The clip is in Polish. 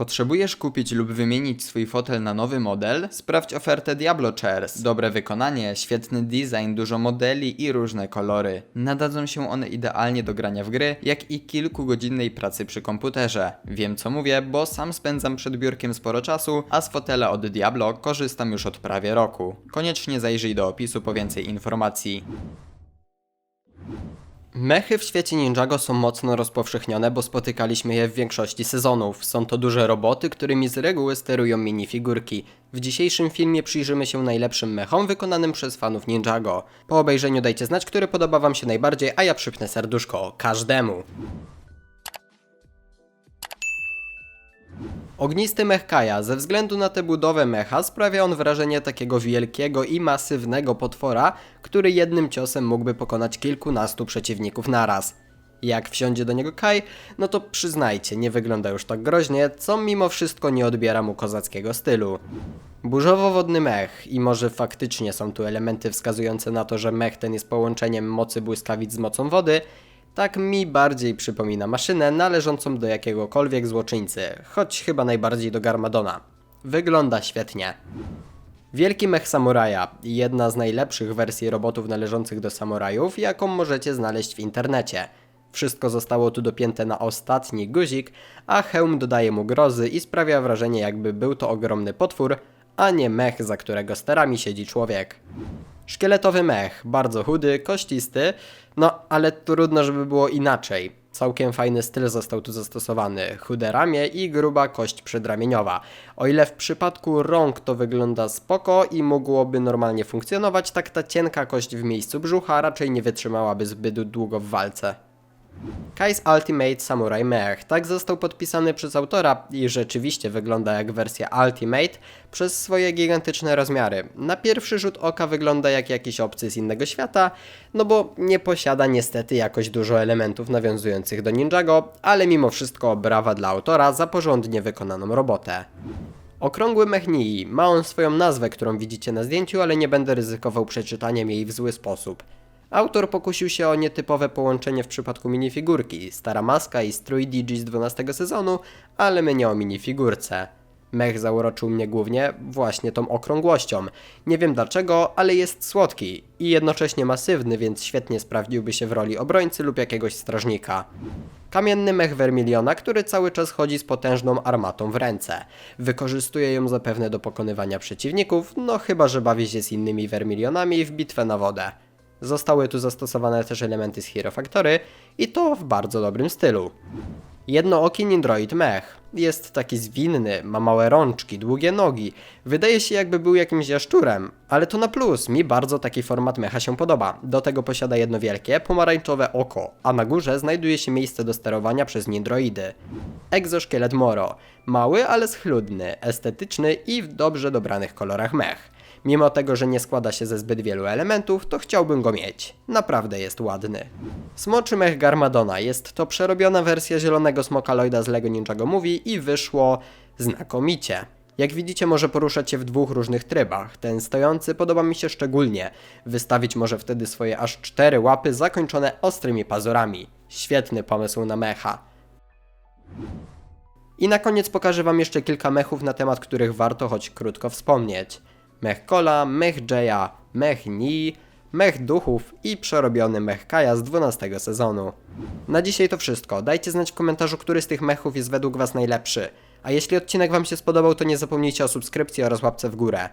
Potrzebujesz kupić lub wymienić swój fotel na nowy model? Sprawdź ofertę Diablo Chairs. Dobre wykonanie, świetny design, dużo modeli i różne kolory. Nadadzą się one idealnie do grania w gry, jak i kilkugodzinnej pracy przy komputerze. Wiem co mówię, bo sam spędzam przed biurkiem sporo czasu, a z fotela od Diablo korzystam już od prawie roku. Koniecznie zajrzyj do opisu po więcej informacji. Mechy w świecie Ninjago są mocno rozpowszechnione, bo spotykaliśmy je w większości sezonów. Są to duże roboty, którymi z reguły sterują minifigurki. W dzisiejszym filmie przyjrzymy się najlepszym mechom wykonanym przez fanów Ninjago. Po obejrzeniu dajcie znać, który podoba wam się najbardziej, a ja przypnę serduszko każdemu. Ognisty mech Kaja. Ze względu na tę budowę mecha sprawia on wrażenie takiego wielkiego i masywnego potwora, który jednym ciosem mógłby pokonać kilkunastu przeciwników naraz. Jak wsiądzie do niego Kai, no to przyznajcie, nie wygląda już tak groźnie, co mimo wszystko nie odbiera mu kozackiego stylu. Burzowo-wodny mech i może faktycznie są tu elementy wskazujące na to, że mech ten jest połączeniem mocy błyskawic z mocą wody, tak mi bardziej przypomina maszynę należącą do jakiegokolwiek złoczyńcy, choć chyba najbardziej do Garmadona. Wygląda świetnie. Wielki mech samuraja, jedna z najlepszych wersji robotów należących do samurajów, jaką możecie znaleźć w internecie. Wszystko zostało tu dopięte na ostatni guzik, a hełm dodaje mu grozy i sprawia wrażenie jakby był to ogromny potwór, a nie mech, za którego sterami siedzi człowiek. Szkieletowy mech, bardzo chudy, kościsty, no ale trudno, żeby było inaczej. Całkiem fajny styl został tu zastosowany. Chude ramię i gruba kość przedramieniowa. O ile w przypadku rąk to wygląda spoko i mogłoby normalnie funkcjonować, tak ta cienka kość w miejscu brzucha raczej nie wytrzymałaby zbyt długo w walce. Kai's Ultimate Samurai Mech. Tak został podpisany przez autora i rzeczywiście wygląda jak wersja Ultimate przez swoje gigantyczne rozmiary. Na pierwszy rzut oka wygląda jak jakiś obcy z innego świata, no bo nie posiada niestety jakoś dużo elementów nawiązujących do Ninjago, ale mimo wszystko brawa dla autora za porządnie wykonaną robotę. Okrągły Mechnii. Ma on swoją nazwę, którą widzicie na zdjęciu, ale nie będę ryzykował przeczytaniem jej w zły sposób. Autor pokusił się o nietypowe połączenie w przypadku minifigurki, stara maska i strój Digi z 12 sezonu, ale my nie o minifigurce. Mech zauroczył mnie głównie właśnie tą okrągłością. Nie wiem dlaczego, ale jest słodki i jednocześnie masywny, więc świetnie sprawdziłby się w roli obrońcy lub jakiegoś strażnika. Kamienny mech Vermiliona, który cały czas chodzi z potężną armatą w ręce. Wykorzystuje ją zapewne do pokonywania przeciwników, no chyba że bawi się z innymi Vermilionami w bitwę na wodę. Zostały tu zastosowane też elementy z Hero Factory i to w bardzo dobrym stylu. Jednooki Nindroid Mech. Jest taki zwinny, ma małe rączki, długie nogi. Wydaje się jakby był jakimś jaszczurem, ale to na plus. Mi bardzo taki format mecha się podoba. Do tego posiada jedno wielkie, pomarańczowe oko, a na górze znajduje się miejsce do sterowania przez Nindroidy. Egzoszkielet Moro. Mały, ale schludny, estetyczny i w dobrze dobranych kolorach mech. Mimo tego, że nie składa się ze zbyt wielu elementów, to chciałbym go mieć. Naprawdę jest ładny. Smoczy mech Garmadona. Jest to przerobiona wersja zielonego smokaloida z LEGO Ninjago Movie i wyszło znakomicie. Jak widzicie może poruszać się w dwóch różnych trybach. Ten stojący podoba mi się szczególnie. Wystawić może wtedy swoje aż cztery łapy zakończone ostrymi pazurami. Świetny pomysł na mecha. I na koniec pokażę Wam jeszcze kilka mechów, na temat których warto choć krótko wspomnieć. Mech Kola, Mech Jaya, Mech Nii, Mech Duchów i przerobiony Mech Kaja z 12 sezonu. Na dzisiaj to wszystko. Dajcie znać w komentarzu, który z tych mechów jest według Was najlepszy. A jeśli odcinek Wam się spodobał, to nie zapomnijcie o subskrypcji oraz łapce w górę.